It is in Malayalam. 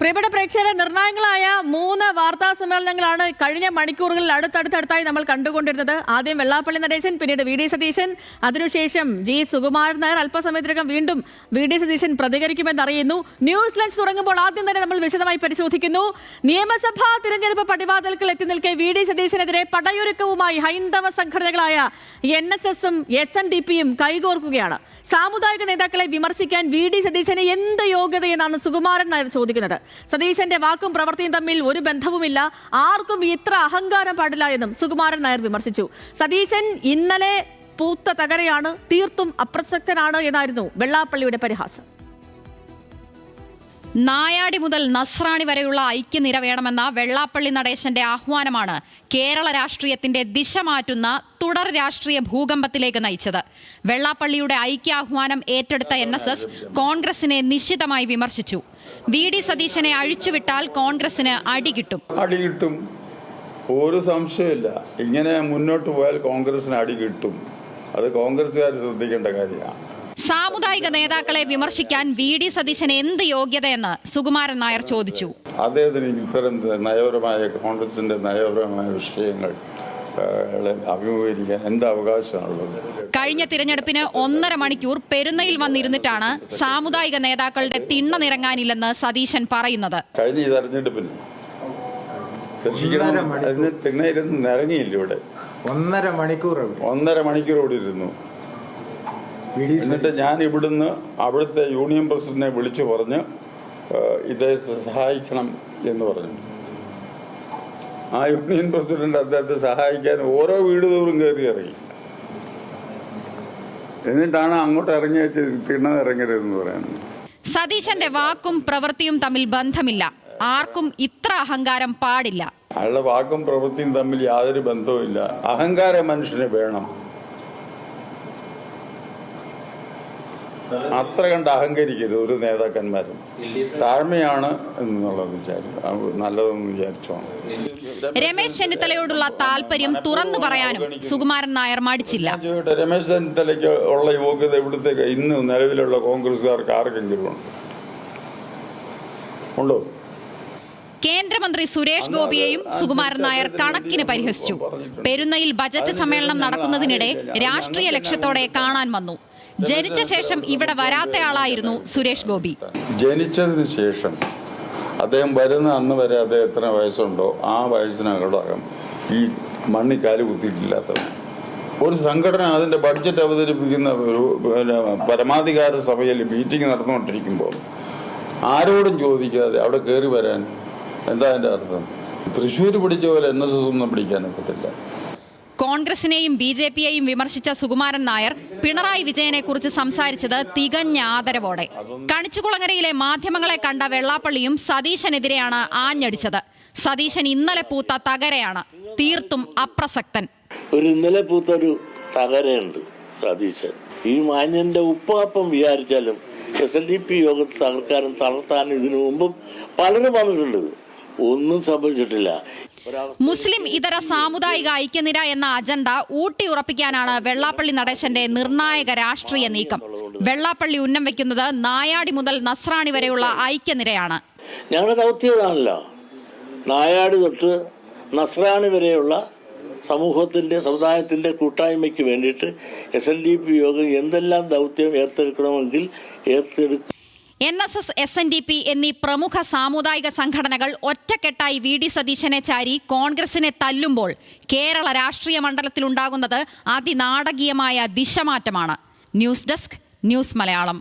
പ്രിയപ്പെട്ട പ്രേക്ഷകരെ നിർണായകങ്ങളായ മൂന്ന് വാർത്താ സമ്മേളനങ്ങളാണ് കഴിഞ്ഞ മണിക്കൂറുകളിൽ അടുത്തടുത്തടുത്തായി നമ്മൾ കണ്ടുകൊണ്ടിരുന്നത്. ആദ്യം വെള്ളാപ്പള്ളി നടേശൻ പിന്നീട് വി ഡി സതീശൻ. അതിനുശേഷം ജി സുകുമാരൻ നായർ അല്പസമയത്തിനകം വീണ്ടും വി ഡി സതീശൻ പ്രതികരിക്കുമെന്നറിയുന്നു. ന്യൂസ് ലഞ്ച് തുടങ്ങുമ്പോൾ ആദ്യം തന്നെ നമ്മൾ വിശദമായി പരിശോധിക്കുന്നു. നിയമസഭാ തിരഞ്ഞെടുപ്പ് പടിവാതിൽക്കൽ എത്തി നിൽക്കെ വി ഡി സതീശനെതിരെ പടയൊരുക്കവുമായി ഹൈന്ദവ സംഘടനകളായ എൻ എസ് എസും എസ് എൻ ഡി പിയും കൈകോർക്കുകയാണ്. സാമുദായിക നേതാക്കളെ വിമർശിക്കാൻ വി ഡി സതീശന് എന്ത് യോഗ്യതയെന്നാണ് സുകുമാരൻ നായർ ചോദിക്കുന്നത്. സതീശന്റെ വാക്കും പ്രവൃത്തിയും തമ്മിൽ ഒരു ബന്ധവുമില്ല. ആർക്കും ഇത്ര അഹങ്കാരം പാടില്ല എന്നും സുകുമാരൻ നായർ വിമർശിച്ചു. സതീശൻ ഇന്നലെ പൂത്ത തകരയാണ് തീർത്തും അപ്രസക്തനാണ് എന്നായിരുന്നു വെള്ളാപ്പള്ളിയുടെ പരിഹാസം. നായാടി മുതൽ നസ്രാണി വരെയുള്ള ഐക്യനിര വേണമെന്ന വെള്ളാപ്പള്ളി നടേശന്റെ ആഹ്വാനമാണ് കേരള രാഷ്ട്രീയത്തിന്റെ ദിശ മാറ്റുന്ന തുടർ രാഷ്ട്രീയ ഭൂകമ്പത്തിലേക്ക് നയിച്ചത്. വെള്ളാപ്പള്ളിയുടെ ഐക്യാഹ്വാനം ഏറ്റെടുത്ത എൻ കോൺഗ്രസിനെ നിശിതമായി വിമർശിച്ചു. വി ഡി സതീശനെ അഴിച്ചുവിട്ടാൽ കോൺഗ്രസിന് അടി കിട്ടും. അടി കിട്ടും. ഒരു സംശയമില്ല. ഇങ്ങനെ മുന്നോട്ട് പോയാൽ കോൺഗ്രസിന് അടി കിട്ടും. അത് കോൺഗ്രസ്സുകാർ ശ്രദ്ധിക്കേണ്ട കാര്യമാണ്. സാമുദായിക നേതാക്കളെ വിമർശിക്കാൻ വി ഡി സതീശന് എന്ത് യോഗ്യതയെന്ന് സുകുമാരൻ നായർ ചോദിച്ചു. അദ്ദേഹത്തിന് ഇത്തരം നയപരമായ കോൺഗ്രസിന്റെ നയപരമായ വിഷയങ്ങൾ അഭിമുഖീകരിക്കാൻ എന്ത് അവകാശമാണുള്ളത്? കഴിഞ്ഞ തിരഞ്ഞെടുപ്പിന് ഒന്നര മണിക്കൂർ പെരുന്നയിൽ വന്നിരുന്നിട്ടാണ് സാമുദായിക നേതാക്കളുടെ തിണ്ണ നിറങ്ങാനില്ലെന്ന് സതീശൻ പറയുന്നത്. കഴിഞ്ഞ ഈ തെരഞ്ഞെടുപ്പിന് രക്ഷിക്കണം അതിന് തിണ്ണയിരുന്ന് നിറങ്ങിയില്ല ഇവിടെ. ഒന്നര മണിക്കൂർ ഒന്നര മണിക്കൂർ ഇവിടെ ഇരുന്നു. എന്നിട്ട് ഞാൻ ഇവിടുന്ന് അവിടുത്തെ യൂണിയൻ പ്രസിഡന്റിനെ വിളിച്ചു പറഞ്ഞ് ഇതേ സഹായിക്കണം എന്ന് പറഞ്ഞു. ആ യൂണിയൻ പ്രസിഡന്റ് അദ്ദേഹത്തെ സഹായിക്കാൻ ഓരോ വീട് തോറും കയറി ഇറങ്ങി. എന്നിട്ടാണ് അങ്ങോട്ട് ഇറങ്ങി വെച്ച് തിണ്ണ ഇറങ്ങരുതെന്ന് പറയുന്നത്. സതീശന്റെ വാക്കും പ്രവൃത്തിയും തമ്മിൽ ബന്ധമില്ല. ആർക്കും ഇത്ര അഹങ്കാരം പാടില്ല. അയാളുടെ വാക്കും പ്രവൃത്തിയും തമ്മിൽ യാതൊരു ബന്ധവുമില്ല. അഹങ്കാര മനുഷ്യന് വേണം. അത്ര കണ്ട് അഹങ്കരിക്കരുത് ഒരു നേതാക്കന്മാരും. താഴ്മയാണ് എന്നുള്ളത് നല്ലതെന്ന് വിചാരിച്ചോ രമേശ് ചെന്നിത്തലയോടുള്ള താല്പര്യം തുറന്നു പറയാനും സുകുമാരൻ നായർ മടിച്ചില്ല. രമേശ് ചെന്നിത്തലയ്ക്ക് ഉള്ള യോഗ്യത ഇവിടുത്തെ ഇന്ന് നിലവിലുള്ള കോൺഗ്രസ്സുകാർക്ക് ആർക്കെങ്കിലും ഉണ്ട്? ഉണ്ടോ? കേന്ദ്രമന്ത്രി സുരേഷ് ഗോപിയെയും സുകുമാരൻ നായർ കണക്കിന് പരിഹസിച്ചു. പെരുന്നയിൽ ബജറ്റ് സമ്മേളനം നടക്കുന്നതിനിടെ രാഷ്ട്രീയ ലക്ഷ്യത്തോടെ കാണാൻ വന്നു. ജനിച്ച ശേഷം ഇവിടെ വരാത്തയാളായിരുന്നു സുരേഷ് ഗോപി. ജനിച്ചതിന് ശേഷം അദ്ദേഹം വരുന്ന അന്ന് വരെ അദ്ദേഹം എത്ര വയസ്സുണ്ടോ ആ വയസ്സിനകം ഈ മണ്ണി കാൽ കുത്തിയിട്ടില്ലാത്തവൻ. ഒരു സംഘടന അതിന്റെ ബഡ്ജറ്റ് അവതരിപ്പിക്കുന്ന പരമാധികാര സഭയിൽ മീറ്റിംഗ് നടന്നുകൊണ്ടിരിക്കുമ്പോൾ ആരോടും ചോദിക്കാതെ അവിടെ കയറി വരാൻ എന്താ അതിന്റെ അർത്ഥം? തൃശ്ശൂർ പിടിച്ച പോലെ എൻ എസ് എസ് ഒന്നും പിടിക്കാനൊക്കത്തില്ല കോൺഗ്രസിനെയും ബി ജെ പിയെയും വിമർശിച്ച സുകുമാരൻ നായർ പിണറായി വിജയനെ കുറിച്ച് സംസാരിച്ചത് തികഞ്ഞ ആദരവോടെ. കണിച്ചുകുളങ്ങരയിലെ മാധ്യമങ്ങളെ കണ്ട വെള്ളാപ്പള്ളിയും സതീശനെതിരെയാണ് ആഞ്ഞടിച്ചത്. സതീശൻ ഇന്നലെ പൂത്ത തകരയാണ്. തീർത്തും അപ്രസക്തൻ. ഒരു ഇന്നലെ പൂത്ത ഒരു തകരയുണ്ട് സതീശൻ. ഈ മാന്യന്റെ ഉപ്പാപ്പം വിചാരിച്ചാലും എസ് എൽ ഡി പി യോഗത്തിൽ തകർക്കാനും തളർത്താനും ഇതിനു മുമ്പും പലരും വന്നിട്ടുണ്ട്. ഒന്നും സംഭവിച്ചിട്ടില്ല. മുസ്ലിം ഇതര സാമുദായിക ഐക്യനിര എന്ന അജണ്ട ഊട്ടി ഉറപ്പിക്കാനാണ് വെള്ളാപ്പള്ളി നടേശന്റെ നിർണായക രാഷ്ട്രീയ നീക്കം. വെള്ളാപ്പള്ളി ഉന്നം വെക്കുന്നത് നായാടി മുതൽ നസ്രാണി വരെയുള്ള ഐക്യനിരയാണ്. ഞങ്ങളുടെ ദൗത്യതാണല്ലോ. നായാട് തൊട്ട് നസ്രാണി വരെയുള്ള സമൂഹത്തിന്റെ സമുദായത്തിന്റെ കൂട്ടായ്മയ്ക്ക് വേണ്ടിയിട്ട് എസ് എൻ ഡി പി യോഗം എന്തെല്ലാം ദൗത്യം ഏർത്തെടുക്കണമെങ്കിൽ ഏർത്തെടുക്കും N S S S N D P എന്നീ പ്രമുഖ സാമുദായിക സംഘടനകൾ ഒറ്റക്കെട്ടായി വി ഡി സതീശനെ ചാരി കോൺഗ്രസിനെ തല്ലുമ്പോൾ കേരള രാഷ്ട്രീയ മണ്ഡലത്തിലുണ്ടാകുന്നത് അതിനാടകീയമായ ദിശമാറ്റമാണ്. News desk news Malayalam.